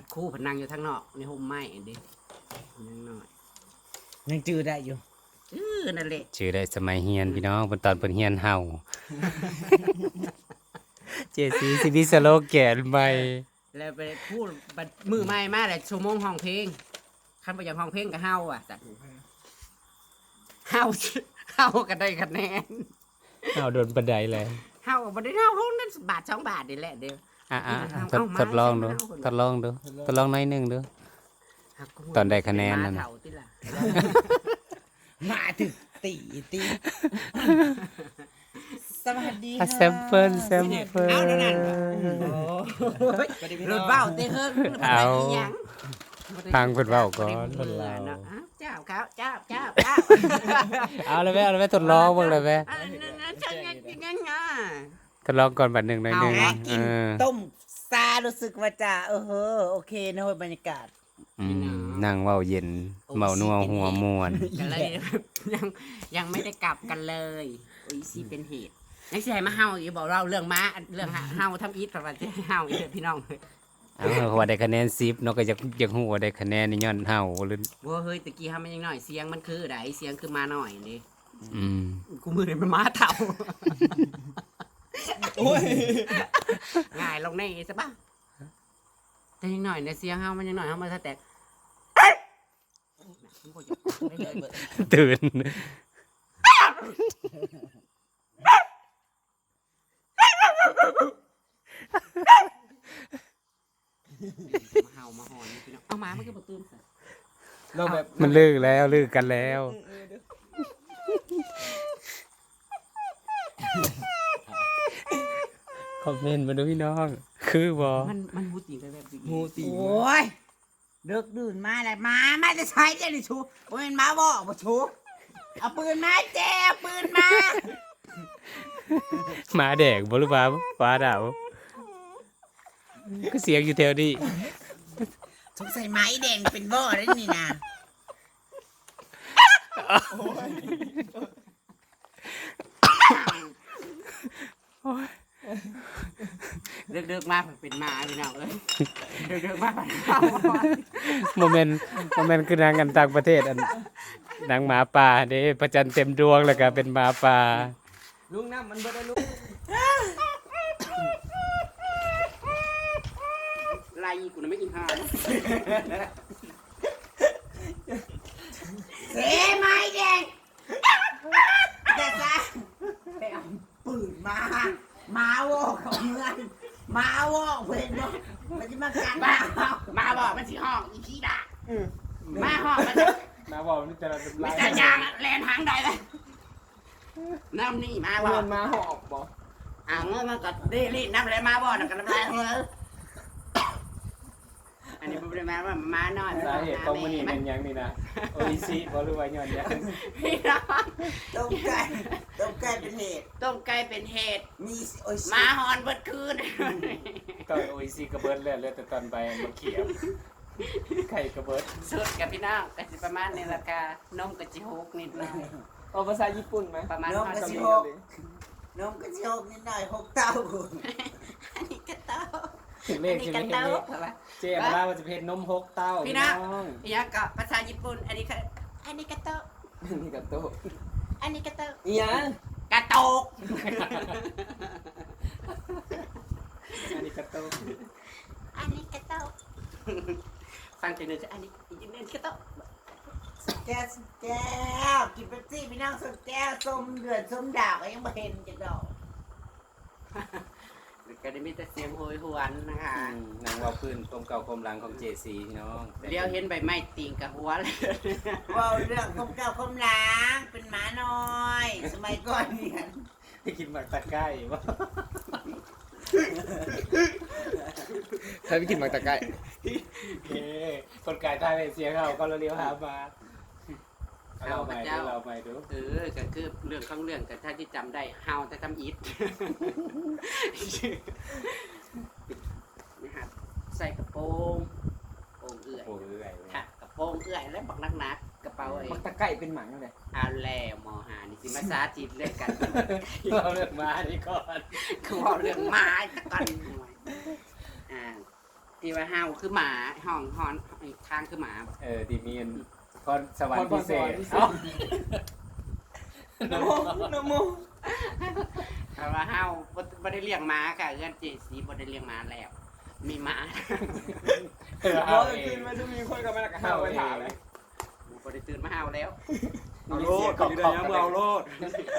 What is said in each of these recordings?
พัดคู่พัดนั่งอยู่ทางนอกในห่มไม้อันเดินั่งหน่อยยังจืดได้อยู่เออนั่นแหละชื่อได้สมัยเฮียนพี่น้องบนตอนเพิ่นเฮียนเฮา เจสีสิบิสโลแกนใหม่แล้วไปพูดบัดมือใหม่มาแต่ชั่วโมงห้องเพลงคันไปอย่างห้องเพลงก็เฮาอะจ้ะเฮาเฮาก็ได้คะแนนเฮาโดนบันไดเลยเฮาก็บ่ได้เฮาลงนั้นบาทสองบาทนี่แหละเด้ออะ อะเอาทดเอามาทดลองดูเอาคนทดลองดูทดลองหน้อยหนึงดูหักกูตอนได้คะแนนนั่นหน่ะมาเฒ่าติล่ะ มาถึงตีตีสวัสดีอะค่ะแซมเปิลแซมเปิล เอาแล้วนั่นว่ะโอ้ยสวัสดีพี่รน้อถงเบ้าเตะเฮิงเอาบ่ได้หยังฟังเพิ่นเว้าก่อนบ่ได้เพิ่นเบื่อเล่าเนาะอ้าวเจ้าเขาเจ้าเจ้าเจ้าเอาเลยแม่เอาเลยแม่ทดลองเบิ่งเลยแม่ อันนั้นนั่นใช่ไงยังไงไง ทดลองก่อนบัดหนึงหน่อยหนึงเอาเออต้มซารู้สึกว่าจะเออเฮอโอเคนะเว้ยบรรยากาศ อืมนั่งเว้าเย็นเมานัวหัวม่วนก็เลยยังยังไม่ได้กลับกันเลยโอ้ยสิเป็นเหตุนักสิให้มาเฮาอีกบอกเราเรื่องม้าเรื่องเฮาทำอีทประมาณที่เฮาอีกเด้อพี่น้องเอาเพราะว่าได้คะแนน10เนาะก็อยากอยากฮู้ว่าได้คะแนนนี่ย้อนเฮาหรือว่าเฮ้ยตะกี้ทำมันยังหน่อยเสียงมันคือไดเสียงคือมาหน่อยนี่อืมกูมือเลยมันม้าเต่า โอ้ยง่ายลงในใช่ปะแต่ยังหน่อยในเสียงเฮามันยังหน่อยเฮามาสแต็กตื่นมาเฮามาหอนนี่พี่น้องเอามามันก็บ่ตื่นซะเราแบบมันเลิกแล้วเลิกกันแล้ว อมเมนต์มาดูพี่น้อง คือบ่มันมันมูตีกันแบบนี้งูตีโอ้ยเลิกดื่นมาแล้วมามาจะใช้เจ้าดิชูโอ้ยมาบอกบ่ชูเอาปืนมาแจ้เอาปืนมาหมาแดกบ่หรือเปล่าฟ้าดาวก็เสียงอยู่แถวนี้สงสัยไม้แดงเป็นบ่อได้นี่นะ เลือกๆมาเป็นหมาพี่น้องเอ้ยเลือกๆมาเป็นหมาโมเมนต์โมเมนต์คือนางกันต่างประเทศอันนางหมาป่าเด้พระจันทร์เต็มดวงแล้วก็เป็นหมาป่าลุงน้ำมันบ่ได้ลุงไล่กูนะไม่กินข้าวเสไม้แดงแต่ซะไปเอาปืนมา มาวอกของเมืองมาวอกเพื่อนบอกมันจะมากันมามาบอกมันสิห้องอีขี้ด่ามาห้องมันจะมาบอกนี่จะเป็นไม่จะยางแลนทางใดเลยน้ำนี่มาบอกเงินมาหอบบ่อ่างเงินมันก็ดีรีน้ำอะไรมาบอกนะกันน้ำลายเฮ้ย อันนี้เป็นมาว่ามาหน่อยสาเหตุของมันนี่เป็นหยังนี่นะโออิซิบ่หรือว่าย้อนหยังพี่น้องต้มไก่ต้มไก่เป็นเหตุ ต้มไก่เป็นเหตุ มีโอ้ยหมาหอนเบิดคืนก็โออิซิกระเบิดแล้วเหลือแต่ตอนไปมาเขียบไข่กระเบิดสุดกับพี่น้องก็สิประมาณในราคานมกะจิฮกนิดหน่อยเอาภาษาญี่ปุ่นไหมประมาณน้องห้ากระสิชิบหกน้องกระชิหกนิดหน่อยหกเต้าอันนี้กระเต้า ถึงเลอัขนนี้ใช่ไหมกระเห็นเต้าเลขเหรอวะ เจ๊มาล่าว่าจะเป็นนมหกเต้าพี่พี่นะน้องอีกอย่างก็ภาษาญี่ปุ่นอันนี้คืออันนี้กระเต้านี่กับโต๊ะอันนี้กระเต้าอีหยังกระโตกอันนี้กระโตกอันนี้กระเต้าฟังจากเนื้อจะอันนี้อีกนิดกระเต้าแก้วแก้วกินเป๊ปซี่พี่น้องส้มแก้วส้มเดือดส้มดาวก็ยังไม่เห็นจะดอก ก็ได้มีแต่เสียงโหยหวนนะคะอืมนางว่าพื้นกลมเก่ากลมหลังของเจซีพี่น้องเลี้ยวเห็นใบไม้ติงกับหัวเลยว่าเรื่องคมเก้าคมล้างเป็นหมาน้อย สมัยก่อนเนี่ยไปกินหมักตะไคร้บ่ใครไปกินหมักตะไคร้เอ้คนกายท่าเป็นเสียงเขาก็เราเลี้ยวหามา เอาเราไปดูเราไปดูเออก็คือเรื่องของเรื่องแต่ถ้าที่จำได้เฮาแต่ทำอีทนะครับใส่กระโปรงโปรงเอื่อยโอ้ยค่ะกระโปรงเอื่อยและบักนักนักๆกระเป๋าไอ้หมักตะไคร้เป็นหมังนั่นแหละเอาแล้วมอหานี่สิมาสาจิตเรื่องกันเราเลือกมาดีก่อนเขาบอกเรื่องไม้ตะกันหน่อยอ่าที่ว่าเฮาคือหมาห้องฮอนทางคือหมาบ่เออที่มีอันพ รสวรรค์พิเศษพรสวรรค์พิเศษเอ้าน้ำโมน้ำโมแต่ว่าเฮาบ่บ่ได้เลี้ยงหมาค่ะเอื้อนเจสีบ่ได้เลี้ยงหมาแล้ว มีหมาเออเพเอาราะเอคืงนมาจะมีคนกับมันกระห้าวไปถามเลยบ่ได้ตื่นมาเฮาแล้วเอาโลดอยู่ในน้ำเอาโลด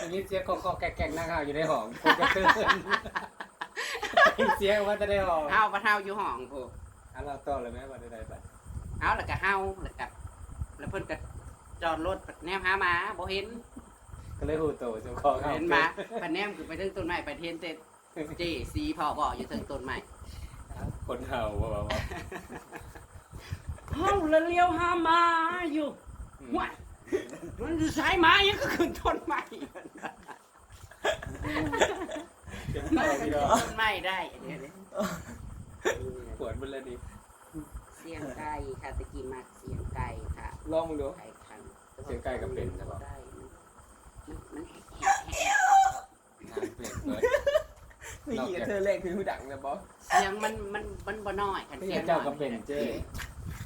อย่างนี้เสียงกอกๆแกกๆนั่งเฮาอยู่ในห้องกูกระตือนเสียงว่าจะได้ห้องเฮาบ่เฮาอยู่ห้องพูอันเราต่อเลยไหมว่าได้ๆบัดเอาแล้วก็เฮาแล้วก็แล้วเพิ่นก็จอดรถแนมหาหมาบ่เห็นก็เลยหูโตเจ้าของเฮาเห็นหมาปะแนมคือไปถึงต้นไม้ไปเห็นแต่เจสีพ่อบ่อยู่ถึงต้นไม้คนเฮาว่าว่าเฮาแล้วเลี้ยวหาหมาอยู่อืมว้ายมันจะใช้ไม้ยังก็ขึ้นต้นไม้เจ็บไม้เข่าก็พี่ขึ้น้นองต้นไม้ได้อันนี้เลยปวดมันเลยดิ เสียงไก่ค่ะตะกี้มักเสียงไก่ค่ะลองมึงดู ไก่คันเสียงไก่กับเป็นใช่ปะได้มันมันแหกทางเปลี่ยนเปิดไม่กี่กับเธอแรกคือหูดังนะบอส เสียงมันมันมันบ่น้อยคันพี่เสียงเจ้าก็เป็นเจ้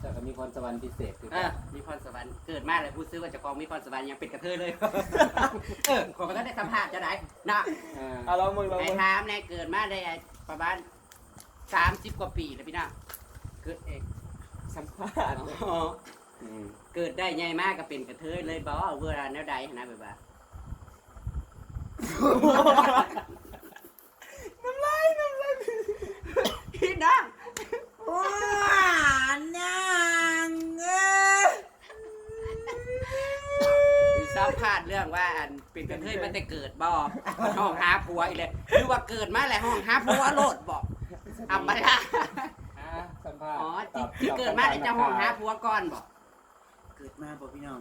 เจ้าก็มีพรสวรรค์พิเศษคือเอกัอนมีพรสวรรค์เกิดมาเลยพูดซื้อว่าเจะของมีพรสวรรค์ยังเป็นกระเทยเลย เออขอก็ได้สัมภาษณ์จะได้นะ อ่า เอาลองมึงลองไอ้มึง ทามเนี่ยเกิดมาได้ประมาณสามสิบกว่าปีแล้วพี่น้องเกิดเอง สัมภาษณ์อ๋ออืมเกิดได้ใหญ่มากก็เป็นกระเทยเลยบอกว่าเวลาแนวใดนะแบบว่าน้ำลายน้ำลายพี่น้องว้านางเอ้ยมีสัมภาษณ์เรื่องว่าอันเป็นกระเทยมันแต่เกิดบ่ห้องหาผัวอีกเลยหรือว่าเกิดมาแล้วห้องหาผัวโลดบอกอับมาละอ่าสัมภาษณ์อ๋อตที่อบที่ตอบเกิดมาแล้วจะห้องหาผัวก่อนบอกเกิดมาบอกพี่น้อง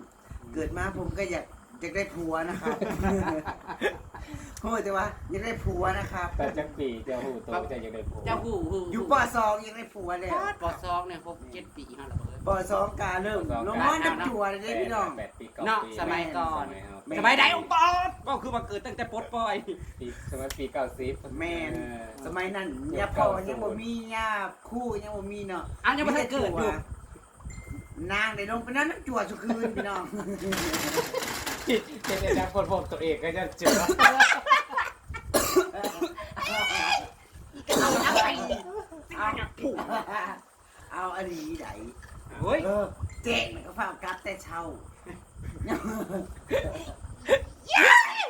เกิดมาผมก็อยากอยากได้ผัวนะครับโอ้ยแต่ว่าอยากได้ผัวนะครับ แต่จักปีเจ้าหูโตเจะยังได้ผูเจ้าหูหูอยู่ปสองยังได้ผัวเลยปอซองเนี่ยครบเจ็ดปีเฮาแล้วเบิดปสองกาเริ่มลงนอนน้ำจัวเลยเด้พี่น้อง แปดปีเก้าเนาะปีสมัยก่อนสมัยเฮาแม่สมัยใดองค์ปอดก็คือว่าเกิดตั้งแต่ปลดปล่อย ปีสมัยปีเก้าสิบแม่น เออ สมัยนั้นยาพ่อยังบ่มียาคู่ยังบ่มีเนาะอ้าวยังไม่ทันเกิดอยู่ นางได้ลงไปนั่นน้ำจัวสุคืนพี่น้องเจ๊จะคนพบตัวเองก็จะเจอเอาเอาไปเอาเอาอันนี้ไหน เฮ้ยเออเจ๊มันก็เฝ้ากลับแต่เช้า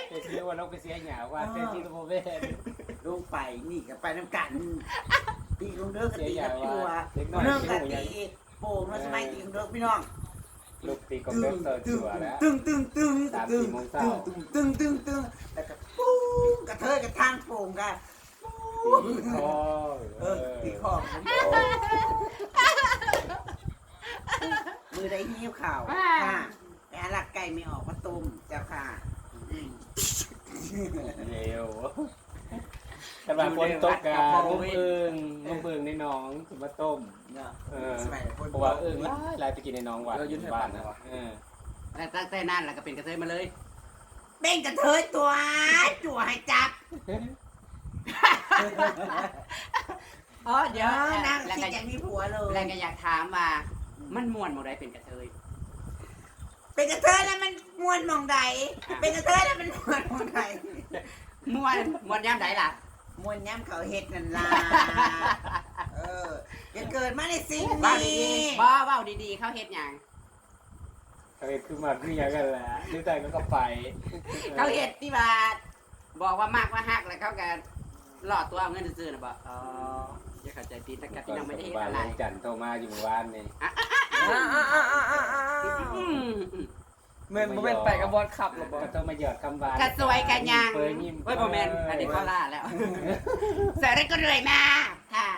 เจ๊คิดว่าน้องไปเสียหยาว่าเจ๊ที่ตัวเวนลงไปนี่ก็ไปน้ำกันตีลงเด้อกับเสียตีหยากับจัวว่าเล็กน้อยเรื่องที่กับหูยังตีโป่งมาสมัยตีลงเด้อพี่น้องลูกตีกบเลิกเติร์ดตึ้งชัวแล้วตึ้งตึ้งตึ้งสามตึ้งสี่โมงเช้าตึ้งตึ้งตึ้งตึ้งแล้วก็ปุ้งกระเทยกระทางโป่งกันตีคอเออตีของผ มมือได้หิ้วข่าวค่ะแต่หลักไก่ไม่ออกมาตุ่มเจ้าค่ะอืมเร็วกำลังฝนตกกาลูกเอิงลูกเอิงในหน้องถึงมาต้ม เนาะเออสมัยคนเพราะว่าเอิงหลายหลายไปกินในหน้องหวานบ้านนะ เออแต่ตั้งแต่นั้นแล้วก็เป็นกระเทยมาเลย เป็นกระเทยตัวจั่วให้จับอ๋อเดี๋ยวเออนางแล้วสิก็จะมีผัวเลแล้วยก็อยากถามว่า มันม่วนบ่ได้เป็นกระเทยเป็นกระเทยแล้วมันมวนหมองใดเป็นกระเทยแล้วมันมวนหมองใดม่วนม่วนยามใดล่ะมวนย้ำเขาเฮ็ดนั่นล่ะเออจะเกิดมาในสิ่งเว้านี้ดีๆบ่เว้าดีๆ เขาเฮ็ดหยังเขาเห็นคือมาคือยังกันแหละนิ้วใจก็ก็ไปเขาเฮ็ดที่ว่าบอกว่ามากว่าฮักแล้วเขาก็หลอดตัวเอาเงินซื้อๆน่ะบ่อ๋อ อย่าเข้าใจผิดนะครับพี่น้องไม่ได้เฮ็ดบ้านอะไรลงจันทร์โทรมาอยู่เมื่อวานนี่อืมเหมือนมันเป็นไปกับบอสขับหรอบอก็สต้องมาหยอดคำหวานกระสวยกันยังเปิดยิ้มเฮ้ยบ่แม่นอันนี้เขาล่าแล้วเสร็จแล้วก็เลยมาค่ะ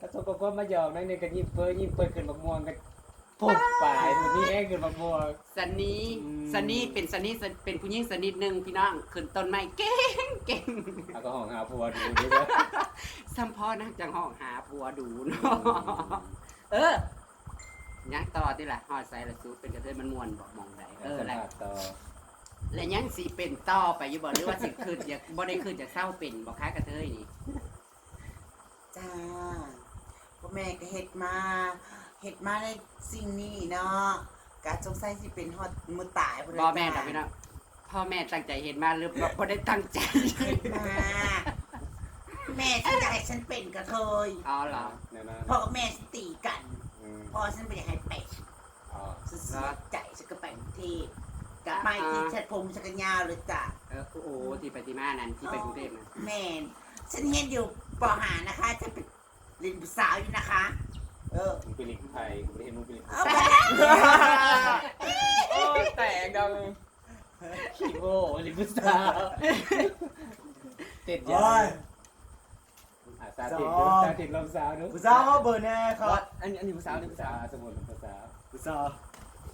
กระสวยก็มาหยอกนั่นนี่ก็ยิ้มเปิดยิ้มเปิดขึ้นบักม่วงกั นปุ๊บปลายมันนี่เองขึ้นบักม่วงสันนี้อืม สันนี้เป็นสันนี้เป็นผู้หญิงสนิทหนึ่งพี่น้องขึ้นต้นไม้เก่งเก่งเอาก็ห้องหาผัวดูดิเด้อสัมพอนะจังห้องหาผัวดูเนาะเออยังต่อที่ละหอดใส่ละสูเป็นกระเทยมันมวนบอกมองใดเออสัมแล้วภาษณ์ต่อแล้วยังสีเป็นต่อไปอยู่บ่หรือว่าสิขึ้นอยากบ่ได้ขึ้นจากเศร้าเป็นบอกค้ากระเทยนี่จ้าก็แม่ก็เฮ็ดมา เฮ็ดมาในสิ่งนี้เนาะกะสงสัยสิเป็นฮอดมือตายพุ่นพ่อแม่ดอกพี่น้องพ่อแม่ตั้งใจเห็นมาหรือบ่ได้ตั้งใจมาแม่ฉันอยากให้ฉันเป็นกระเทยอ๋อเหรอแนวนั้นพ่อกับแม่ฉันตีกันอืมพ่อฉันเป็นอยากให้เป็ดอ๋อฉันเสียใจฉันก็ไปกรุงเทพกลับมาอีกทีฉันผมฉันก็ยาวเลยจ้ะเออโอ้โหที่ไปที่มานั้นที่ไปกรุงเทพนะแม่นฉันเห็นอยู่ปหานะคะฉันเป็นเลินผู้สาวอยู่นะคะ เออมึงไปลิงไทยกูไม่ได้เห็นมึงไปลิงเอาไปโอ้ยแตกดังขี้โง่ลิงพุทธาติดยาอาสาติดสาติดลมสาวนุผู้สาวเขาเบอร์แน่ครับวัดอันนี้อันนี้ผู้สาวนี่ผู้สาสาวสมุนภาษาผู้สาว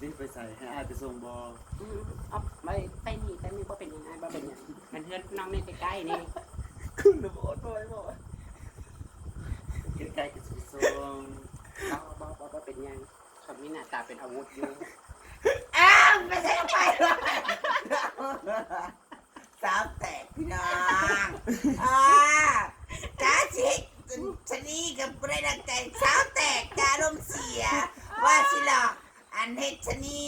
รีบไปใส่ให้อายไปส่งบออืมเอาไปไปนี่ไปนี่บ่เป็นยังไงบ่เป็นหยังมันเพื่อนน้องนี่ใกล้ๆนี่คุณระบบบ่อยบ่อยใกล้ๆกับสิไปส่ง บ่บ่บ่บ่เป็นหยังเขามีหน้าตาเป็นอาวุธอยู่อ้าวไม่ใช่ไปเลยสาวแตกพี่น้องอ่าจ้าชิกชะนีกับเรนักใจสาวแตกจ้าลมณ์เสีย ว่าสิหลอกอันเฮ็ดชะนี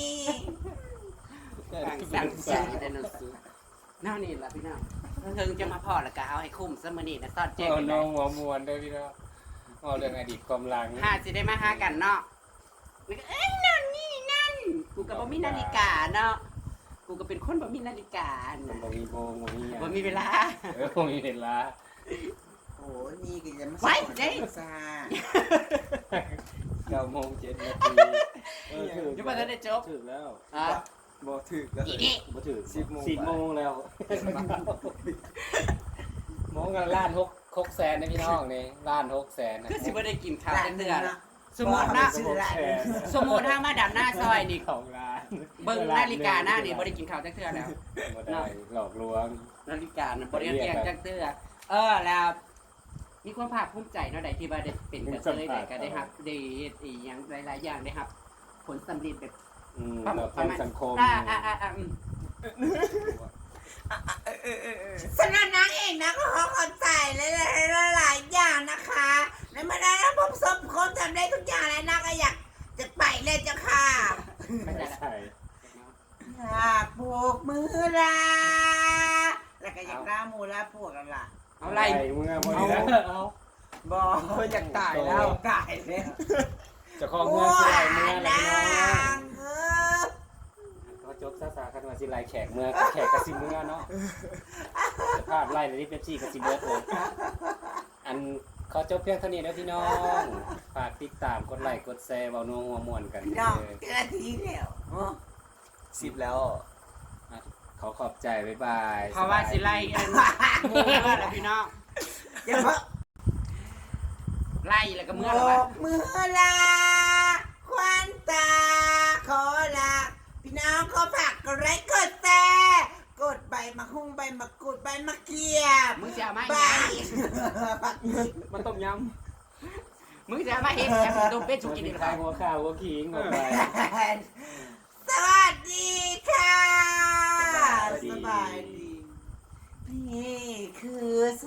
สั่งสั่งซื้อได้หนังสือนั่นนี่ล่ะพี่น้องเพิ่งจะมาพอแล้วก็เอาให้คุ้มซะมื้อนี้นะตอนแจ้งโอ้กันน้ได้องหัวมวนด้วยพี่น้อง อ๋อเรื่องอดีตความหลังหาสิได้มาหากันเนาะแล้วก็เอ้ยนั่นนี่นั่น กูก็บ่มีนาฬิกาเนาะ กูก็เป็นคนบ่มีนาฬิกามันน่ะบ่มีโมงบ่มีหยังบ่มีเวลา เออบ่มีเวลาโอ้ยนี่ก็จะมาไว้สอนเด้ ซาเก้าโมงเจ็ดนาทีเออถือยังบ่ทันได้จบถือแล้วอะบ่ถึกแล้วอีนี่บ่ถือสิบโมงสิบโมงแล้วโมงกันล้านหก หกแสนนะพี่น้องนี่ล้านหกแสนนะคือสิบ่ได้กินข้าวหลาจันงหนึ่เทื่งอเนาะสมมุตินะชื่อหลานหนึ่งสมมุติถ้ามาดำหน้าซอยนี่ของร้านเบิ่งนาฬิกาหน้านี่บ่ได้กินข้าวจังเทื่อแล้วบ่ได้หลอกลวงนาฬิกาน่ะบ่ได้เรียกจังเทื่อเออแล้วมีความภาคภูมิใจเนาะใดที่ว่าได้เป็นกระเทยได้ก็ได้รับได้อีหยังหลายๆอย่างได้รับ ผลสำเร็จแบบอืมประมาณเราทำสังคมอ่าอ่า อ่าอ่าอืมสนานนางเองนะก็ขอขอบใจหลายๆอย่างนะคะในเมื่อได้รับผมสมคมทำได้ทุกอย่างแล้วนะก็อยากจะไปเลยเจ้าค่ะไม่ใช่ละใช่อยากปลูกมือลาแล้วก็อยากล่าหมูล่าพวกกันล่ะเอาไล่มึงอะบ่ได้เอาบอเพิ่นอยากตายแล้วตายแล้วเจะคล้าของเมืองสิไรเมืองอะไรนพี่น้องางเออ ก็จบซาซากันว่า สิไรแขกเมืองแขกกะสิเมืองเนาะสภาพไล่ในที่เป๊ปซี่กะสิเบิร์ดเลยอันขอจบเพียงเท่านี้นะพี่น้อง ฝากติดตามกดไลค์กดแชร์เบานัวหัวม่วนกันพี่เด้น้องอเจอทีแล้วเออสิบแล้วขอขอบใจบ๊ายบายเพราะว่าสิไล่อันหมูเมื่อแล้วพี่น้องอย่าเพิ่งไล่แล้วก็บเมื่อแล้วอวะกมือลา ฝากกดไลค์กดแชร์กดใบมะฮุ่งใบมะกรูดใบมะเขียบมึงจะเอามาใบอีกนะมันต้มยมึงจะเอามาเฮ็ดแค่มึงต้มเป็ดสุกินดีหรือเปข้าล่าวหัวข้าวหัวขิงหัวไป สวัสดีค่ะสวัสดีสบายดี นี่คือส